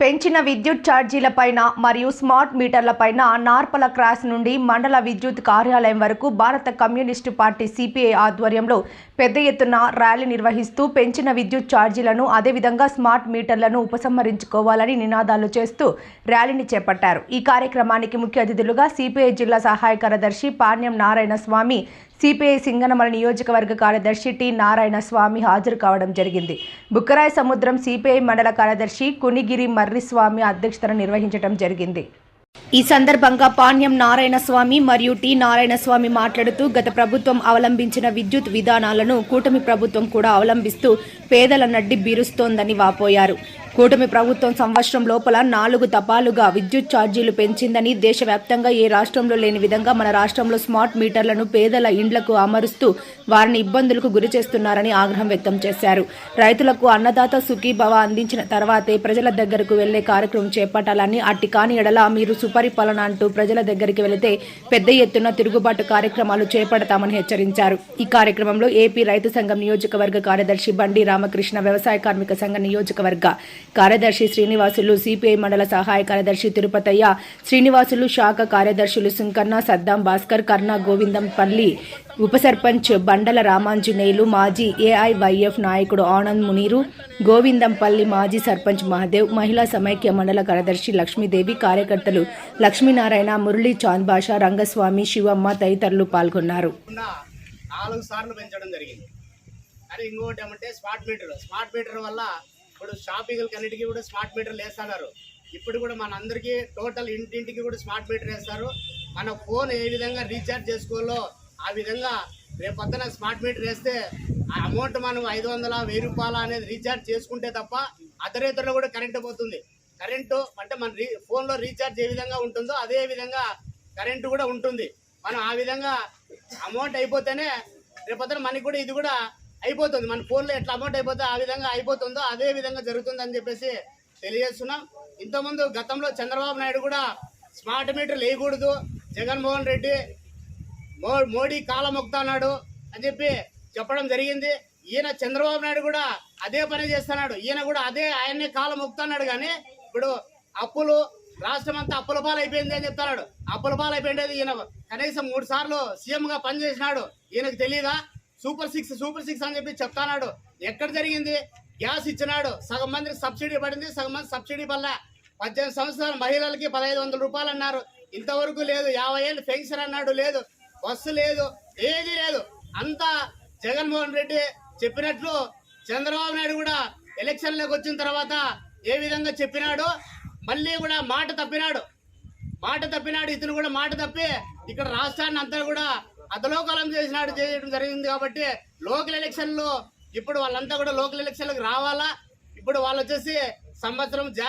పెంచిన విద్యుత్ ఛార్జీలపైన మరియు స్మార్ట్ మీటర్లపైన నార్పల క్రాస్ నుండి మండల విద్యుత్ కార్యాలయం వరకు భారత కమ్యూనిస్టు పార్టీ సిపిఐ ఆధ్వర్యంలో పెద్ద ఎత్తున ర్యాలీ నిర్వహిస్తూ పెంచిన విద్యుత్ ఛార్జీలను అదేవిధంగా స్మార్ట్ మీటర్లను ఉపసంహరించుకోవాలని నినాదాలు చేస్తూ ర్యాలీని చేపట్టారు. ఈ కార్యక్రమానికి ముఖ్య అతిథులుగా సిపిఐ జిల్లా సహాయ కార్యదర్శి పాణ్యం నారాయణ స్వామి సిపిఐ సింగనమల నియోజకవర్గ కార్యదర్శి టి నారాయణ స్వామి హాజరు కావడం జరిగింది. బుక్కరాయ సముద్రం సిపిఐ మండల కార్యదర్శి కునిగిరి మర్రిస్వామి అధ్యక్షతన నిర్వహించడం జరిగింది. ఈ సందర్భంగా పాణ్యం నారాయణస్వామి మరియు టి నారాయణస్వామి మాట్లాడుతూ గత ప్రభుత్వం అవలంబించిన విద్యుత్ విధానాలను కూటమి ప్రభుత్వం కూడా అవలంబిస్తూ పేదల నడ్డి బీరుస్తోందని వాపోయారు. కూటమి ప్రభుత్వం సంవత్సరం లోపల నాలుగు తపాలుగా విద్యుత్ ఛార్జీలు పెంచిందని దేశవ్యాప్తంగా ఏ రాష్ట్రంలో లేని విధంగా మన రాష్ట్రంలో స్మార్ట్ మీటర్లను పేదల ఇండ్లకు అమరుస్తూ వారిని ఇబ్బందులకు గురి చేస్తున్నారని ఆగ్రహం వ్యక్తం చేశారు. రైతులకు అన్నదాత సుఖీభవ అందించిన తర్వాతే ప్రజల దగ్గరకు వెళ్ళే కార్యక్రమం చేపట్టాలని అట్టి కాని ఎడల మీరు సుపరిపాలన అంటూ ప్రజల దగ్గరికి వెళితే పెద్ద ఎత్తున తిరుగుబాటు కార్యక్రమాలు చేపడతామని హెచ్చరించారు. ఈ కార్యక్రమంలో ఏపీ రైతు సంఘం నియోజకవర్గ కార్యదర్శి బండి రామకృష్ణ వ్యవసాయ కార్మిక సంఘ నియోజకవర్గ కార్యదర్శి శ్రీనివాసులు సిపిఐ మండల సహాయ కార్యదర్శి తిరుపతయ్య శ్రీనివాసులు శాఖ కార్యదర్శులు సుంకన్న సద్దాం భాస్కర్ కర్ణ గోవిందంపల్లి ఉప సర్పంచ్ బండల రామాంజనేయులు మాజీ ఏఐవైఎఫ్ నాయకుడు ఆనంద్ మునీరు గోవిందంపల్లి మాజీ సర్పంచ్ మహదేవ్ మహిళా సమైక్య మండల కార్యదర్శి లక్ష్మీదేవి కార్యకర్తలు లక్ష్మీనారాయణ మురళీ చాంద్ బాషా రంగస్వామి శివమ్మ తదితరులు పాల్గొన్నారు. నాలుగు సార్లు పెంచడం జరిగింది. కానీ ఇంకోటి ఏమంటే స్మార్ట్ మీటర్ స్మార్ట్ మీటర్ వల్ల ఇప్పుడు షాపింగ్లకి అన్నిటికీ కూడా స్మార్ట్ మీటర్లు వేస్తున్నారు ఇప్పుడు కూడా మన అందరికీ టోటల్ ఇంటింటికి కూడా స్మార్ట్ మీటర్ వేస్తారు. మన ఫోన్ ఏ విధంగా రీఛార్జ్ చేసుకోవాలో ఆ విధంగా రేపు స్మార్ట్ మీటర్ వేస్తే ఆ అమౌంట్ మనం ఐదు వందల వెయ్యి రూపాయల అనేది రీఛార్జ్ చేసుకుంటే తప్ప అతరేతరులో కూడా కరెంటు పోతుంది. కరెంటు అంటే మన రీ ఫోన్లో రీఛార్జ్ ఏ విధంగా ఉంటుందో అదే విధంగా కరెంటు కూడా ఉంటుంది. మనం ఆ విధంగా అమౌంట్ అయిపోతేనే రేపొద్దున మనకి కూడా ఇది కూడా అయిపోతుంది. మన ఫోన్లో ఎట్లా అమౌంట్ అయిపోతే ఆ విధంగా అయిపోతుందో అదే విధంగా జరుగుతుందని చెప్పేసి తెలియజేస్తున్నాం. ఇంతకుముందు గతంలో చంద్రబాబు నాయుడు కూడా స్మార్ట్ మీటర్ వేయకూడదు జగన్మోహన్ రెడ్డి మో మోడీ కాలం మొక్కుతున్నాడు అని చెప్పి చెప్పడం జరిగింది. ఈయన చంద్రబాబు నాయుడు కూడా అదే పని చేస్తున్నాడు. ఈయన కూడా అదే ఆయన్నే కాలం మొక్తున్నాడు కానీ ఇప్పుడు అప్పులు రాష్ట్రం అంతా అప్పుల పాలైపోయింది అని చెప్తున్నాడు. అప్పుల పాలైపోయింది అయిపోయింది ఈయన కనీసం మూడు సార్లు సీఎంగా పనిచేసినాడు. ఈయనకు తెలియదా సూపర్ సిక్స్ సూపర్ సిక్స్ అని చెప్పి చెప్తాన్నాడు. ఎక్కడ జరిగింది? గ్యాస్ ఇచ్చినాడు. సగం మందికి సబ్సిడీ పడింది. సగం మంది సబ్సిడీ వల్ల పద్దెనిమిది సంవత్సరాల మహిళలకి పదహైదు వందల రూపాయలు అన్నారు. ఇంతవరకు లేదు. యాభై ఏళ్ళు పెన్షన్ అన్నాడు. లేదు. బస్సు లేదు. ఏది లేదు. అంతా జగన్మోహన్ రెడ్డి చెప్పినట్లు చంద్రబాబు నాయుడు కూడా ఎలక్షన్లోకి వచ్చిన తర్వాత ఏ విధంగా చెప్పినాడు మళ్ళీ కూడా మాట తప్పినాడు. మాట తప్పినాడు. ఇతను కూడా మాట తప్పి ఇక్కడ రాష్ట్రాన్ని అంతా కూడా అధలోకలం చేసినాడు చేయడం జరిగింది కాబట్టి లోకల్ ఎలక్షన్లు ఇప్పుడు వాళ్ళంతా కూడా లోకల్ ఎలక్షన్లకు రావాలా? ఇప్పుడు వాళ్ళు వచ్చేసి సంవత్సరం జా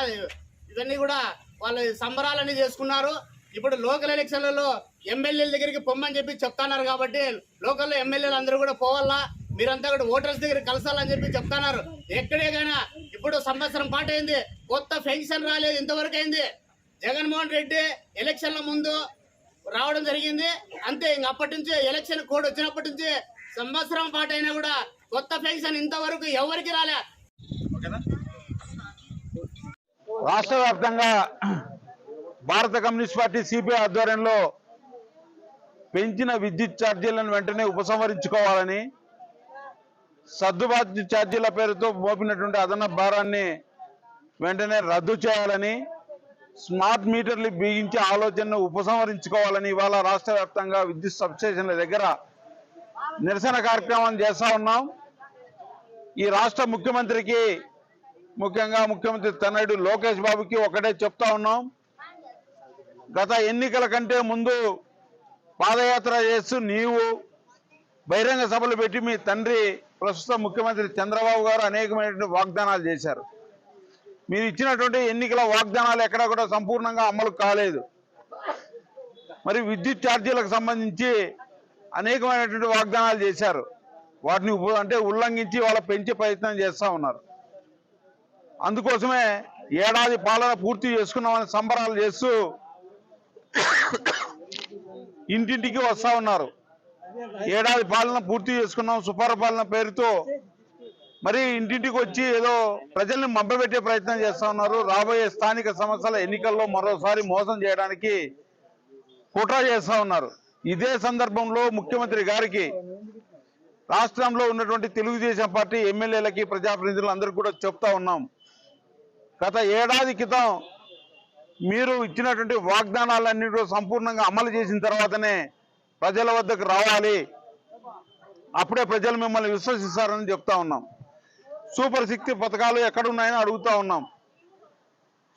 ఇవన్నీ కూడా వాళ్ళు సంబరాలన్నీ చేసుకున్నారు. ఇప్పుడు లోకల్ ఎలక్షన్లలో ఎమ్మెల్యేల దగ్గరికి పొమ్మని చెప్పి చెప్తున్నారు కాబట్టి లోకల్లో ఎమ్మెల్యేలు అందరూ కూడా పోవాలా? మీరంతా కూడా ఓటర్స్ దగ్గర కలసాలని చెప్పి చెప్తున్నారు. ఎక్కడే కానీ ఇప్పుడు సంవత్సరం పాటు అయింది కొత్త పెన్షన్ రాలేదు. ఇంతవరకు అయింది. జగన్మోహన్ రెడ్డి ఎలక్షన్ల ముందు రావడం జరిగింది. అంతే ఇంక అప్పటి నుంచి ఎలక్షన్ కోడ్ వచ్చినప్పటి నుంచి సంవత్సరం పాటు అయినా కూడా కొత్త పెన్షన్ ఇంతవరకు ఎవరికి రాలే. రాష్ట్ర వ్యాప్తంగా భారత కమ్యూనిస్ట్ పార్టీ సిపిఐ ఆధ్వర్యంలో పెంచిన విద్యుత్ ఛార్జీలను వెంటనే ఉపసంహరించుకోవాలని సర్దుబాటు ఛార్జీల పేరుతో మోపినటువంటి అదనపు భారాన్ని వెంటనే రద్దు చేయాలని స్మార్ట్ మీటర్లు బిగించే ఆలోచనను ఉపసంహరించుకోవాలని ఇవాళ రాష్ట్ర వ్యాప్తంగా విద్యుత్ సబ్స్టేషన్ల దగ్గర నిరసన కార్యక్రమం చేస్తా ఉన్నాం. ఈ రాష్ట్ర ముఖ్యమంత్రికి ముఖ్యంగా ముఖ్యమంత్రి తనయుడు లోకేష్ బాబుకి ఒకటే చెప్తా ఉన్నాం. గత ఎన్నికల కంటే ముందు పాదయాత్ర చేస్తూ నీవు బహిరంగ సభలు పెట్టి మీ తండ్రి ప్రస్తుత ముఖ్యమంత్రి చంద్రబాబు గారు అనేకమైనటువంటి వాగ్దానాలు చేశారు. మీరు ఇచ్చినటువంటి ఎన్నికల వాగ్దానాలు ఎక్కడా కూడా సంపూర్ణంగా అమలు కాలేదు. మరి విద్యుత్ ఛార్జీలకు సంబంధించి అనేకమైనటువంటి వాగ్దానాలు చేశారు. వాటిని అంటే ఉల్లంఘించి వాళ్ళ పెంచే ప్రయత్నం చేస్తూ ఉన్నారు. అందుకోసమే ఏడాది పాలన పూర్తి చేసుకున్నామని సంబరాలు చేస్తూ ఇంటింటికి వస్తూ ఉన్నారు. ఏడాది పాలన పూర్తి చేసుకున్నాం సుపరపాలన పేరుతో మరి ఇంటింటికి వచ్చి ఏదో ప్రజల్ని మభ్యపెట్టే ప్రయత్నం చేస్తా ఉన్నారు. రాబోయే స్థానిక సంస్థల ఎన్నికల్లో మరోసారి మోసం చేయడానికి కుట్ర చేస్తా ఉన్నారు. ఇదే సందర్భంలో ముఖ్యమంత్రి గారికి రాష్ట్రంలో ఉన్నటువంటి తెలుగుదేశం పార్టీ ఎమ్మెల్యేలకి ప్రజాప్రతినిధులందరికీ కూడా చెప్తా ఉన్నాం. గత ఏడాది క్రితం మీరు ఇచ్చినటువంటి వాగ్దానాలన్నీ సంపూర్ణంగా అమలు చేసిన తర్వాతనే ప్రజల వద్దకు రావాలి. అప్పుడే ప్రజలు మిమ్మల్ని విశ్వసిస్తారని చెప్తా ఉన్నాం. సూపర్ సిక్స్ పథకాలు ఎక్కడున్నాయని అడుగుతా ఉన్నాం.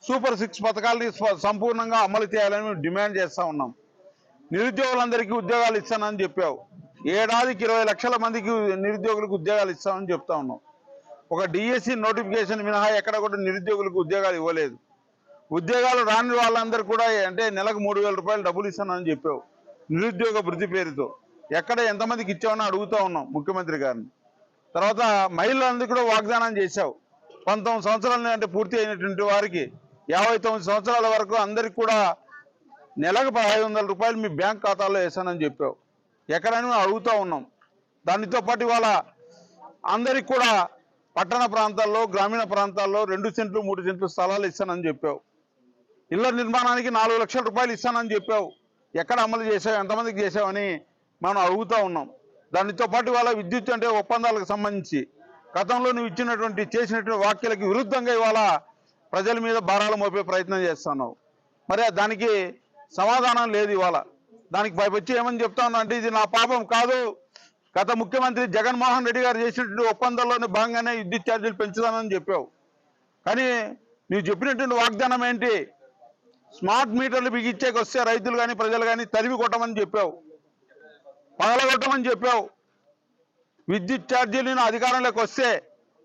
సూపర్ సిక్స్ పథకాలని సంపూర్ణంగా అమలు చేయాలని మేము డిమాండ్ చేస్తూ ఉన్నాం. నిరుద్యోగులందరికీ ఉద్యోగాలు ఇస్తానని చెప్పావు. ఏడాదికి ఇరవై లక్షల మందికి నిరుద్యోగులకు ఉద్యోగాలు ఇస్తామని చెప్తా ఉన్నాం. ఒక డిఎస్సి నోటిఫికేషన్ మినహా ఎక్కడ కూడా నిరుద్యోగులకు ఉద్యోగాలు ఇవ్వలేదు. ఉద్యోగాలు రాని వాళ్ళందరూ కూడా అంటే నెలకు మూడు వేల రూపాయలు డబ్బులు ఇస్తానని చెప్పావు. నిరుద్యోగ వృద్ధి పేరుతో. ఎక్కడ ఎంతమందికి ఇచ్చామని అడుగుతా ఉన్నాం ముఖ్యమంత్రి గారిని. తర్వాత మహిళలందరికీ కూడా వాగ్దానం చేశావు. పంతొమ్మిది సంవత్సరాలు అంటే పూర్తి అయినటువంటి వారికి యాభై తొమ్మిది సంవత్సరాల వరకు అందరికి కూడా నెలకు పదహైదు వందల రూపాయలు మీ బ్యాంక్ ఖాతాలో వేసానని చెప్పావు. ఎక్కడని మేము అడుగుతూ ఉన్నాం. దానితో పాటు ఇవాళ అందరికి కూడా పట్టణ ప్రాంతాల్లో గ్రామీణ ప్రాంతాల్లో రెండు సెంట్లు మూడు సెంట్లు స్థలాలు ఇస్తానని చెప్పావు. ఇళ్ళ నిర్మాణానికి నాలుగు లక్షల రూపాయలు ఇస్తానని చెప్పావు. ఎక్కడ అమలు చేసావు ఎంతమందికి చేసావని మనం అడుగుతూ ఉన్నాం. దానితో పాటు ఇవాళ విద్యుత్ అంటే ఒప్పందాలకు సంబంధించి గతంలో నువ్వు ఇచ్చినటువంటి చేసినటువంటి వ్యాఖ్యలకు విరుద్ధంగా ఇవాళ ప్రజల మీద భారాలు మోపే ప్రయత్నం చేస్తున్నావు. మరి దానికి సమాధానం లేదు ఇవాళ. దానికి పైపొచ్చి ఏమని చెప్తా అంటే ఇది నా పాపం కాదు. గత ముఖ్యమంత్రి జగన్మోహన్ రెడ్డి గారు చేసినటువంటి ఒప్పందంలోని భాగంగానే విద్యుత్ ఛార్జీలు పెంచుతానని చెప్పావు. కానీ నువ్వు చెప్పినటువంటి వాగ్దానం ఏంటి? స్మార్ట్ మీటర్లు బిగించేకి వస్తే రైతులు కానీ ప్రజలు కానీ తరిమి కొట్టమని చెప్పావు. పగలగొట్టమని చెప్పావు. విద్యుత్ ఛార్జీలను అధికారంలోకి వస్తే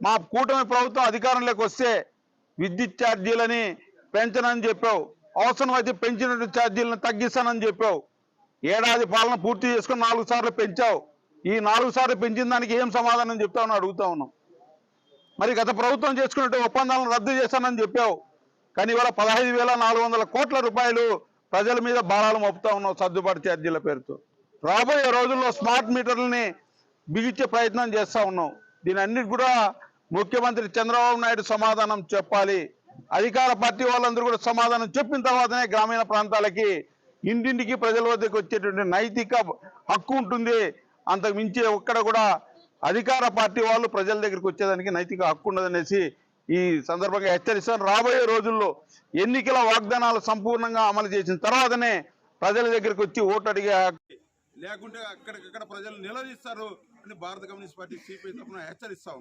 మా కూటమి ప్రభుత్వం అధికారంలోకి వస్తే విద్యుత్ ఛార్జీలని పెంచనని చెప్పావు. అవసరమైతే పెంచిన ఛార్జీలను తగ్గిస్తానని చెప్పావు. ఏడాది పాలన పూర్తి చేసుకుని నాలుగు సార్లు పెంచావు. ఈ నాలుగు సార్లు పెంచిన దానికి ఏం సమాధానం చెప్తావని అడుగుతా ఉన్నాం మరి గత ప్రభుత్వం చేసుకున్నట్టు ఒప్పందాలను రద్దు చేస్తానని చెప్పావు. కానీ ఇవాళ పదహైదు వేల నాలుగు వందల కోట్ల రూపాయలు ప్రజల మీద భారాలు మోపుతా ఉన్నావు సర్దుబాటు ఛార్జీల పేరుతో. రాబోయే రోజుల్లో స్మార్ట్ మీటర్లని బిగించే ప్రయత్నం చేస్తా ఉన్నాం. దీని అన్నిటి కూడా ముఖ్యమంత్రి చంద్రబాబు నాయుడు సమాధానం చెప్పాలి. అధికార పార్టీ వాళ్ళందరూ కూడా సమాధానం చెప్పిన తర్వాతనే గ్రామీణ ప్రాంతాలకి ఇంటింటికి ప్రజల వద్దకు వచ్చేటువంటి నైతిక హక్కు ఉంటుంది. అంతకు మించి ఒక్కడ కూడా అధికార పార్టీ వాళ్ళు ప్రజల దగ్గరికి వచ్చేదానికి నైతిక హక్కు ఉండదనేసి ఈ సందర్భంగా హెచ్చరిస్తాను. రాబోయే రోజుల్లో ఎన్నికల వాగ్దానాలు సంపూర్ణంగా అమలు చేసిన తర్వాతనే ప్రజల దగ్గరికి వచ్చి ఓటు అడిగే లేకుంటే అక్కడికక్కడ ప్రజలు నిలదీస్తారు అని భారత కమ్యూనిస్ట్ పార్టీ సిపిఐ తరఫున హెచ్చరిస్తా